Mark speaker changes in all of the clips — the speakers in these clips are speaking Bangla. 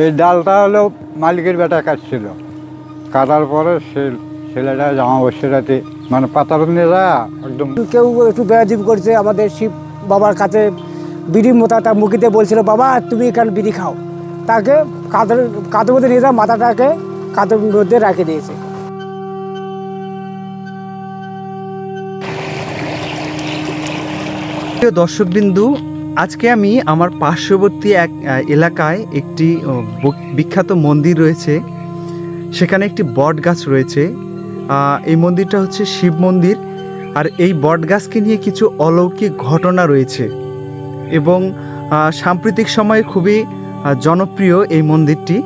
Speaker 1: এই ডালটা হলো মালিকের বেটা কাটছিল। কাটার পরে সে ছেলেটা জামা বসে রাতে মানে পাতার নিয়ে যায় একদম।
Speaker 2: কেউ একটু বেড়াজিপ করছে আমাদের শিব বাবার কাছে। বিড়ি মোতা তার মুখিতে বলছিল বাবা তুমি এখানে বিড়ি খাও। তাকে কাঁধের কাঁধের মধ্যে নিয়ে যা মাথাটাকে কাঁধের মধ্যে রেখে দিয়েছে।
Speaker 3: প্রিয় দর্শকবিন্দু আজকে আমি আমার পার্শ্ববর্তী এক এলাকায় একটি বিখ্যাত মন্দির রয়েছে। সেখানে একটি বট গাছ রয়েছে এই মন্দিরটা হচ্ছে শিব মন্দির। আর এই বট গাছকে নিয়ে কিছু অলৌকিক ঘটনা রয়েছে। এবং সাম্প্রতিক সময়ে খুবই জনপ্রিয় এই মন্দিরটি।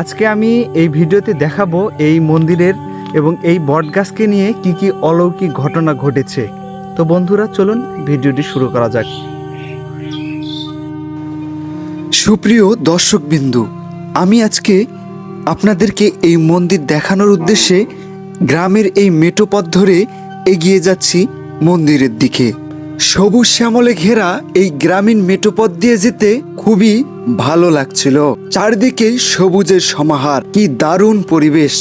Speaker 3: আজকে আমি এই ভিডিওতে দেখাবো এই মন্দিরের এবং এই বট গাছকে নিয়ে কি কি অলৌকিক ঘটনা ঘটেছে। তো বন্ধুরা, চলুন ভিডিওটি শুরু করা যাক।
Speaker 4: সুপ্রিয় দর্শকবিন্দু, আমি আজকে আপনাদেরকে এই মন্দির দেখানোর উদ্দেশ্যে গ্রামের এই মেটো পথ ধরে এগিয়ে যাচ্ছি মন্দিরের দিকে। সবুজ শ্যামলে ঘেরা এই গ্রামীণ মেটোপথ দিয়ে যেতে খুবই ভালো লাগছিল। চারদিকে সবুজের সমাহার, কি দারুণ পরিবেশ।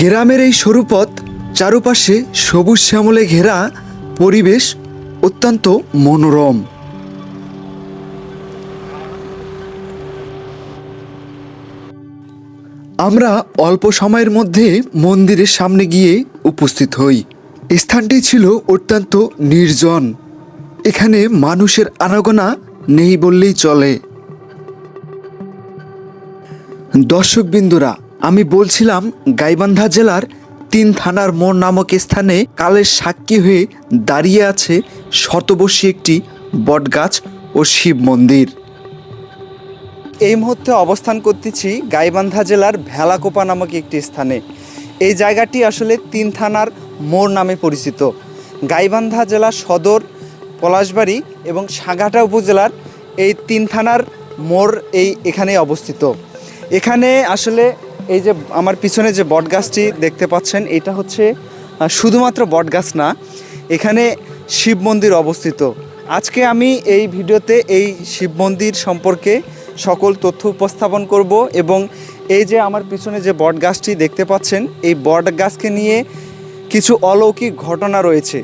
Speaker 4: গ্রামের এই সরুপথ চারপাশে সবুজ শ্যামলে ঘেরা পরিবেশ অত্যন্ত মনোরম। আমরা অল্প সময়ের মধ্যে মন্দিরের সামনে গিয়ে উপস্থিত হই। স্থানটি ছিল অত্যন্ত নির্জন। এখানে মানুষের আনাগোনা নেই বললেই চলে। দর্শকবিন্দুরা, আমি বলছিলাম, গাইবান্ধা জেলার তিন থানার মোড় নামক স্থানে কালের সাক্ষী হয়ে দাঁড়িয়ে আছে শতবর্ষী একটি বটগাছ ও শিব মন্দির।
Speaker 3: এই মুহূর্তে অবস্থান করতেছি গাইবান্ধা জেলার ভেলাকোপা নামক একটি স্থানে। এই জায়গাটি আসলে তিন থানার মোড় নামে পরিচিত। গাইবান্ধা জেলার সদর, পলাশবাড়ি এবং সাগাটা উপজেলার এই তিন থানার মোড় এই এখানেই অবস্থিত। এখানে আসলে এই যে আমার পিছনে যে বটগাছটি দেখতে পাচ্ছেন, এটা হচ্ছে শুধুমাত্র বটগাছ না, এখানে শিব মন্দির অবস্থিত। আজকে আমি এই ভিডিওতে এই শিব মন্দির সম্পর্কে সকল তথ্য উপস্থাপন করব এবং এই যে আমার পিছনে যে বট গাছটি দেখতে পাচ্ছেন, এই বট গাছকে নিয়ে কিছু অলৌকিক ঘটনা রয়েছে,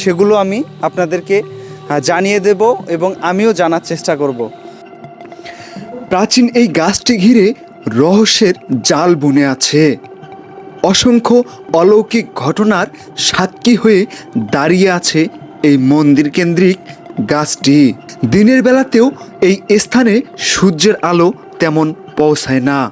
Speaker 3: সেগুলো আমি আপনাদেরকে জানিয়ে দেব এবং আমিও জানার চেষ্টা করব।
Speaker 4: প্রাচীন এই গাছটি ঘিরে রহস্যের জাল বুনে আছে। অসংখ্য অলৌকিক ঘটনার সাক্ষী হয়ে দাঁড়িয়ে আছে এই মন্দির কেন্দ্রিক গাছটি। দিনের বেলাতেও এই স্থানে সূর্যের আলো তেমন পৌঁছায় না।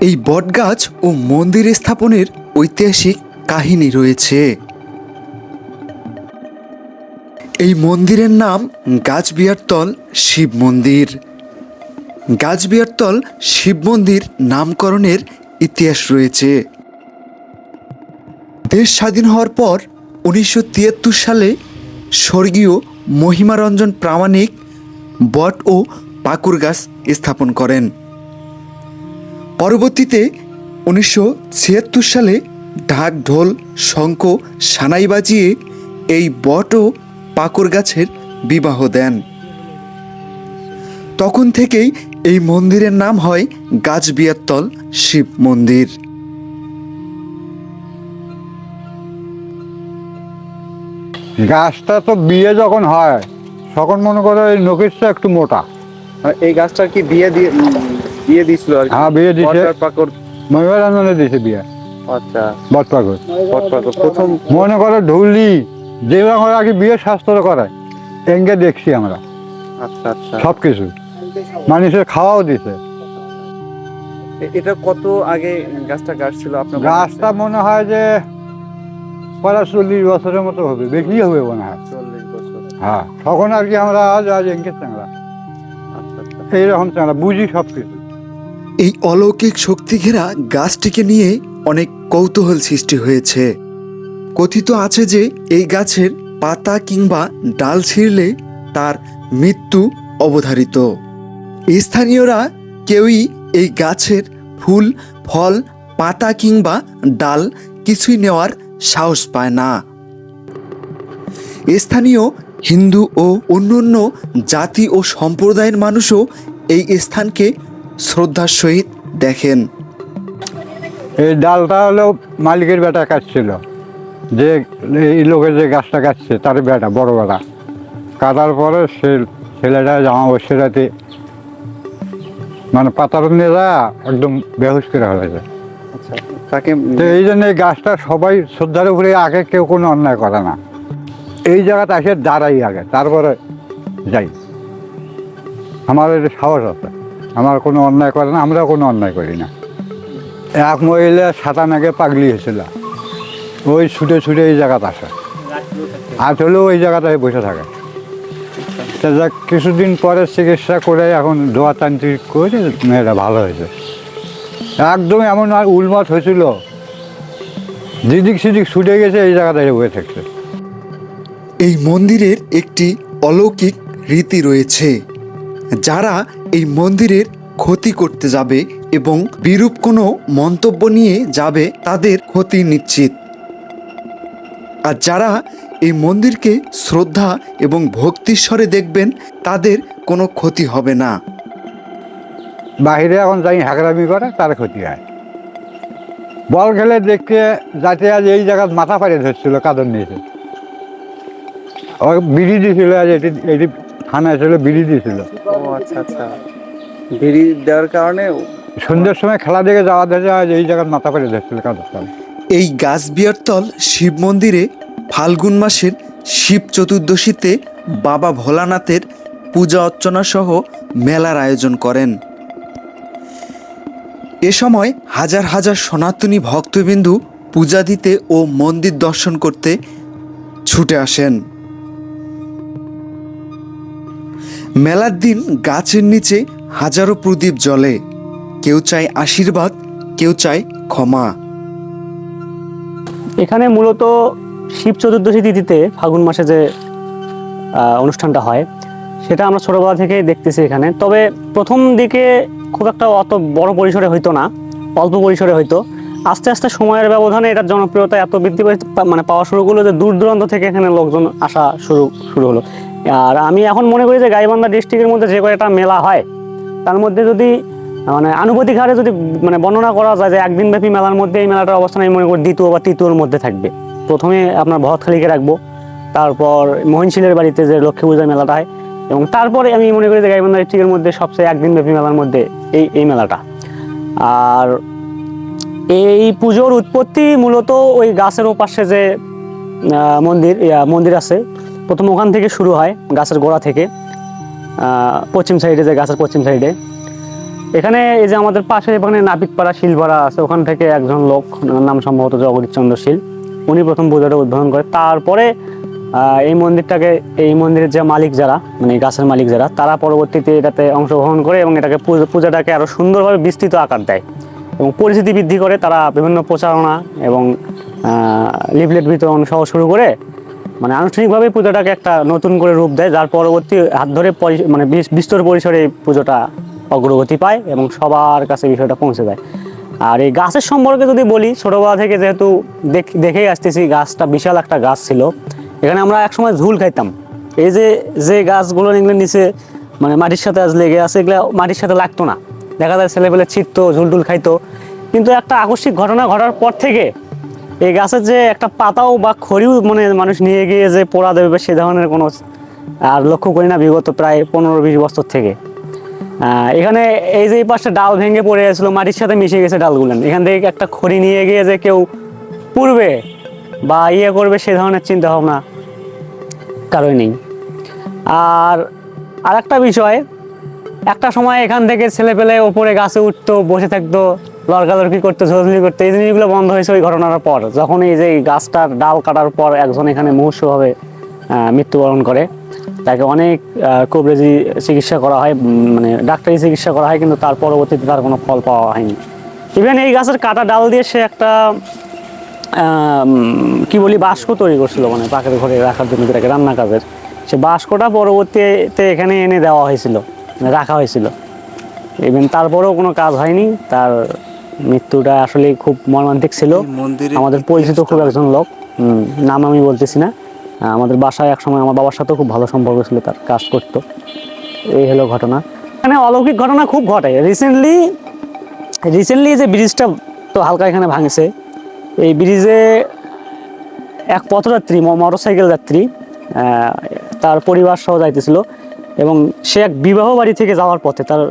Speaker 4: এই বটগাছ ও মন্দির স্থাপনের ঐতিহাসিক কাহিনী রয়েছে। এই মন্দিরের নাম গাছবিয়ারতল শিব মন্দির। গাছবিয়ারতল শিব মন্দির নামকরণের ইতিহাস রয়েছে। দেশ স্বাধীন হওয়ার পর উনিশশো তিয়াত্তর সালে স্বর্গীয় মহিমারঞ্জন প্রামাণিক বট ও পাকুর গাছ স্থাপন করেন। পরবর্তীতে উনিশশো ছিয়াত্তর সালে ঢাক, ঢোল, শঙ্খ, সানাই বাজিয়ে এই বট ও পাকর গাছের বিবাহ দেন। তখন থেকেই এই মন্দিরের নাম হয় গাছবিয়ারতল শিব মন্দির।
Speaker 1: গাছটা তো বিয়ে যখন হয় তখন মনে করো এই নখিসটা একটু মোটা।
Speaker 3: এই গাছটার কি বিয়ে দিয়ে বিয়ে দিছিল আর
Speaker 1: হ্যাঁ বিয়ে দিছে
Speaker 3: পাকর
Speaker 1: মহিমারঞ্জনে দিছে বিয়ে।
Speaker 3: আচ্ছা।
Speaker 1: বট পাগল
Speaker 3: প্রথম
Speaker 1: মনে করো ঢুলি যেরকম আগে বিয়ে শাস্ত্র করে এঙ্গে দেখছি আমরা।
Speaker 3: আচ্ছা আচ্ছা।
Speaker 1: সব কিছু মানুষের খাওয়াও দিছে।
Speaker 3: এটা কত আগে গাছটা গাছছিল আপনার
Speaker 1: গাছটা মনে হয় যে প্রায় চল্লিশ বছরের মতো হবে বেশি হবে মনে হয়।
Speaker 3: চল্লিশ বছর।
Speaker 1: হ্যাঁ তখন আর কি আমরা আজ আজ এঙ্গে চাংরা এইরকম চাংরা বুঝি সব কিছু
Speaker 4: এই অলৌকিক শক্তি ঘেরা গাছটিকে নিয়ে অনেক কৌতূহল সৃষ্টি হয়েছে। কথিত আছে যে এই গাছের পাতা কিংবা ডাল ছিঁড়লে তার মৃত্যু অবধারিত। স্থানীয়রা কেউই এই গাছের ফুল, ফল, পাতা কিংবা ডাল কিছুই নেওয়ার সাহস পায় না। স্থানীয় হিন্দু ও অন্যান্য জাতি ও সম্প্রদায়ের মানুষও এই স্থানকে শ্রদ্ধার সহিত দেখেন।
Speaker 1: এই ডালটা হলো মালিকের বেটা কাটছিল। যে এই লোকের যে গাছটা কাটছে, তার বেটা, বড় বেটা। কাটার পরে সে ছেলেটা জামা বসে রাতে মানে পাতার নিয়ে যা একদম বেহুশ করে হয়েছে
Speaker 3: আচ্ছা তাকে
Speaker 1: তো এই জন্য এই গাছটা সবাই শ্রদ্ধার উপরে আগে কেউ কোনো অন্যায় করে না। এই জায়গাতে এসে দাঁড়াই আগে তারপরে যাই। আমার এটা সাহস আছে। আমার কোনো অন্যায় করে না আমরা কোনো অন্যায় করি না। এক মহিলা সাতান আগে পাগলি হয়েছিল। ওই ছুটে ছুটে এই জায়গাতে আসে। আর হলেও ওই জায়গাটায় বসে থাকে। তা যাক, কিছুদিন পরে চিকিৎসা করে এখন দোয়া তান্ত্রিক করে মেয়েটা ভালো হয়েছে। একদম এমন আর উলমাত হয়েছিল। যেদিক সিদিক ছুটে গেছে এই জায়গাটায় বসে থাকছে
Speaker 4: এই মন্দিরের একটি অলৌকিক রীতি রয়েছে, যারা এই মন্দিরের ক্ষতি করতে যাবে এবং বিরূপ কোনো মন্তব্য নিয়ে যাবে তাদের ক্ষতি নিশ্চিত। আর যারা এই মন্দিরকে শ্রদ্ধা এবং ভক্তিস্বরে দেখবেন তাদের কোনো ক্ষতি হবে না।
Speaker 1: বাহিরে এখন যাই হাঁকড়ামি করে তার ক্ষতি হয়। বল খেলে দেখতে যাতে আজ এই জায়গায় মাথা পাড়িয়ে ধরছিল কাদর নিয়েছে। ও বিড়ি দিয়েছিল আজ এটি এটি থানায় ছিল বিড়ি দিয়েছিল
Speaker 3: ও আচ্ছা আচ্ছা। বিড়ি দেওয়ার কারণে
Speaker 1: সন্ধ্যের সময় খেলা দেখে যাওয়া দেখে আজ এই জায়গায় মাথা পাড়িয়ে ধরছিল কাদর। তলে।
Speaker 4: এই গাছবিয়ারতল শিব মন্দিরে ফাল্গুন মাসের শিব চতুর্দশীতে বাবা ভোলানাথের পূজা অর্চনা সহ মেলার আয়োজন করেন। এ সময় হাজার হাজার সনাতনী ভক্তবিন্দু পূজা দিতে ও মন্দির দর্শন করতে ছুটে আসেন। মেলার দিন গাছের নিচে হাজারো প্রদীপ জ্বলে। কেউ চায় আশীর্বাদ, কেউ চায় ক্ষমা।
Speaker 5: এখানে মূলত শিব চতুর্দশী তিথিতে ফাগুন মাসে যে অনুষ্ঠানটা হয়, সেটা আমরা ছোটবেলা থেকেই দেখতেছি এখানে। তবে প্রথম দিকে খুব একটা অত বড় পরিসরে হইতো না, অল্প পরিসরে হইতো। আস্তে আস্তে সময়ের ব্যবধানে এটার জনপ্রিয়তা এত বৃদ্ধি মানে পাওয়া শুরু করল যে দূর দূরান্ত থেকে এখানে লোকজন আসা শুরু শুরু হলো। আর আমি এখন মনে করি যে গাইবান্ধা ডিস্ট্রিক্টের মধ্যে যে কয়েকটা মেলা হয়, তার মধ্যে যদি মানে আনুপাতিক হারে যদি মানে বর্ণনা করা যায় যে একদিন ব্যাপী মেলার মধ্যে এই মেলাটার অবস্থান আমি মনে করি দ্বিতীয় বা তৃতীয়র মধ্যে থাকবে। প্রথমে আপনার ভরতখালিকে রাখব, তারপর মহিনশিলের বাড়িতে যে লক্ষ্মী পূজার মেলাটা হয়, এবং তারপরে আমি মনে করি যে গাইবান্ধা ডিস্ট্রিক্টের মধ্যে সবচেয়ে একদিন ব্যাপী মেলার মধ্যে এই এই মেলাটা। আর এই পুজোর উৎপত্তি মূলত ওই গাছের ওপাশে যে মন্দির মন্দির আছে, প্রথম ওখান থেকে শুরু হয় গাছের গোড়া থেকে পশ্চিম সাইডে যে গাছের পশ্চিম সাইডে। এখানে এই যে আমাদের পাশে এখানে নাপিতপাড়া শিলপাড়া আছে, ওখান থেকে একজন লোক নাম সম্ভবত জগদীশ চন্দ্র শীল। উনি প্রথম পূজাটা উদ্বোধন করে। তারপরে এই মন্দিরটাকে, এই মন্দিরের যে মালিক যারা মানে গাছের মালিক যারা, তারা পরবর্তীতে এটাতে অংশগ্রহণ করে এবং এটাকে পূজা- পূজাটাকে আরও সুন্দরভাবে বিস্তৃত আকার দেয় এবং পরিচিতি বৃদ্ধি করে তারা বিভিন্ন প্রচারণা এবং লিফলেট বিতরণ সহ শুরু করে মানে আনুষ্ঠানিকভাবে পূজাটাকে একটা নতুন করে রূপ দেয়, যার পরবর্তী হাত ধরে মানে বিস্তর পরিসরে পুজোটা অগ্রগতি পায় এবং সবার কাছে বিষয়টা পৌঁছে যায় আর এই গাছের সম্পর্কে যদি বলি, ছোটোবেলা থেকে যেহেতু দেখ- দেখেই আসতেছি, গাছটা বিশাল একটা গাছ ছিল। এখানে আমরা একসময় ঝুল খাইতাম। এই যে যে গাছগুলো এগুলো নিচে মানে মাটির সাথে আজ লেগে আছে, এগুলো মাটির সাথে লাগতো না। দেখা যায় ছেলেপেলে ছিটতো, ঝুলটুল খাইতো। কিন্তু একটা আকস্মিক ঘটনা ঘটার পর থেকে এই গাছের যে একটা পাতাও বা খড়িও মানে মানুষ নিয়ে গিয়ে যে পোড়া দেবে, সে ধরনের কোনো আর লক্ষ্য করি না বিগত প্রায় পনেরো বিশ বছর থেকে। এখানে এই যে এই পাশে ডাল ভেঙে পড়ে গেছিল মাটির সাথে মিশে গেছে ডালগুলো। এখান থেকে একটা খড়ি নিয়ে গিয়ে যে কেউ পুড়বে বা ইয়ে করবে সে ধরনের চিন্তা ভাবনা কারোই নেই। আর আর একটা বিষয় একটা সময় এখান থেকে ছেলে পেলে ওপরে গাছে উঠতো বসে থাকতো লড়কালড়কি করতো ঝোলাঝুলি করতো এই জিনিসগুলো বন্ধ হয়েছে ওই ঘটনার পর। যখন এই যে গাছটার ডাল কাটার পর একজন এখানে মুহূর্তভাবে আহ, মৃত্যুবরণ করে। তাকে অনেক কবরেজি চিকিৎসা করা হয় মানে ডাক্তারি চিকিৎসা করা হয় কিন্তু তার পরবর্তীতে তার কোনো ফল পাওয়া হয়নি। ইভেন এই গাছের কাটা ডাল দিয়ে সে একটা কি বলি বাস্ক তৈরি করছিল মানে পাখির ঘরে রাখার জন্য যেটাকে রান্না কাজের। সে বাস্কটা পরবর্তীতে এখানে এনে দেওয়া হয়েছিল রাখা হয়েছিল। ইভেন তারপরেও কোনো কাজ হয়নি তার মৃত্যুটা আসলে খুব মর্মান্তিক ছিল। আমাদের পরিচিত খুব একজন লোক নাম আমি বলতেছি না। আমাদের বাসায় একসময় আমার বাবার সাথেও খুব ভালো সম্পর্ক ছিল, তার কাজ করতো। এই হলো ঘটনা। মানে অলৌকিক ঘটনা খুব ঘটে। রিসেন্টলি রিসেন্টলি যে ব্রিজটা তো হালকা এখানে ভাঙছে, এই ব্রিজে এক পথযাত্রী মোটর সাইকেল যাত্রী তার পরিবার সহ যাইতেছিল এবং সে এক বিবাহ বাড়ি থেকে যাওয়ার পথে তার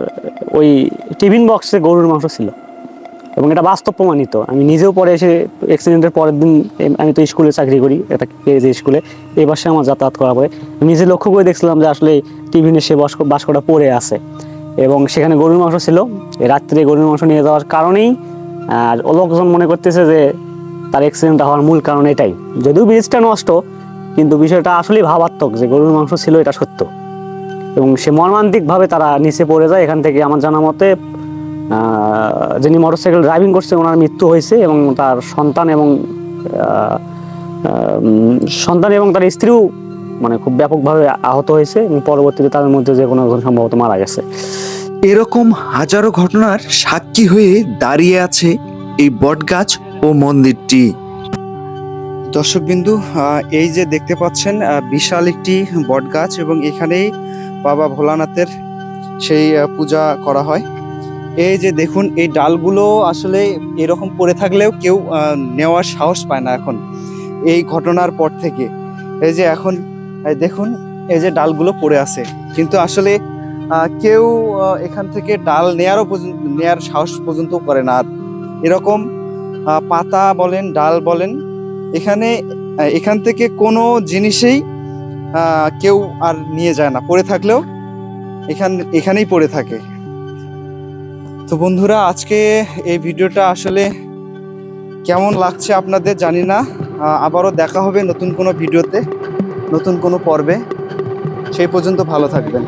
Speaker 5: ওই টিফিন বক্সে গরুর মাংস ছিল। এবং এটা বাস্তব প্রমাণিত। আমি নিজেও পরে এসে অ্যাক্সিডেন্টের পরের দিন আমি তো স্কুলে চাকরি করি, এটা কেজি স্কুলে এই বাসে আমার যাতায়াত করা পরে আমি নিজে লক্ষ্য করে দেখছিলাম যে আসলে টিফিনে সে বাস্ক, বাস্কটা পড়ে আছে। এবং সেখানে গরুর মাংস ছিল। রাত্রে গরুর মাংস নিয়ে যাওয়ার কারণেই, আর লোকজন মনে করতেছে যে তার অ্যাক্সিডেন্টটা হওয়ার মূল কারণ এটাই। যদিও ব্রিজটা নষ্ট, কিন্তু বিষয়টা আসলেই ভাবাত্মক যে গরুর মাংস ছিল এটা সত্য। এবং সে মর্মান্তিকভাবে তারা নিচে পড়ে যায়, এখান থেকে আমার জানা মতে যিনি মোটরসাইকেল ড্রাইভিং করছে ওনার মৃত্যু হয়েছে এবং তার সন্তান এবং সন্তান এবং তার স্ত্রীও মানে খুব ব্যাপকভাবে আহত হয়েছে এবং পরবর্তীতে তাদের মধ্যে যে কোনো সম্ভবত মারা গেছে।
Speaker 6: এরকম হাজারো ঘটনার সাক্ষী হয়ে দাঁড়িয়ে আছে এই বটগাছ ও মন্দিরটি।
Speaker 4: দর্শকবিন্দু এই যে দেখতে পাচ্ছেন বিশাল একটি বটগাছ এবং এখানেই বাবা ভোলানাথের সেই পূজা করা হয়। এই যে দেখুন, এই ডালগুলো আসলে এরকম পড়ে থাকলেও কেউ নেওয়ার সাহস পায় না এখন এই ঘটনার পর থেকে। এই যে এখন দেখুন, এই যে ডালগুলো পড়ে আছে। কিন্তু আসলে কেউ এখান থেকে ডাল নেয়ারও নেয়ার সাহস পর্যন্ত করে না। এরকম পাতা বলেন, ডাল বলেন, এখানে এখান থেকে কোনো জিনিসেই কেউ আর নিয়ে যায় না। পড়ে থাকলেও এখান, এখানেই পড়ে থাকে। তো বন্ধুরা, আজকে এই ভিডিওটা আসলে কেমন লাগছে আপনাদের জানি না। আবারও দেখা হবে নতুন কোনো ভিডিওতে, নতুন কোনো পর্বে। সেই পর্যন্ত ভালো থাকবেন।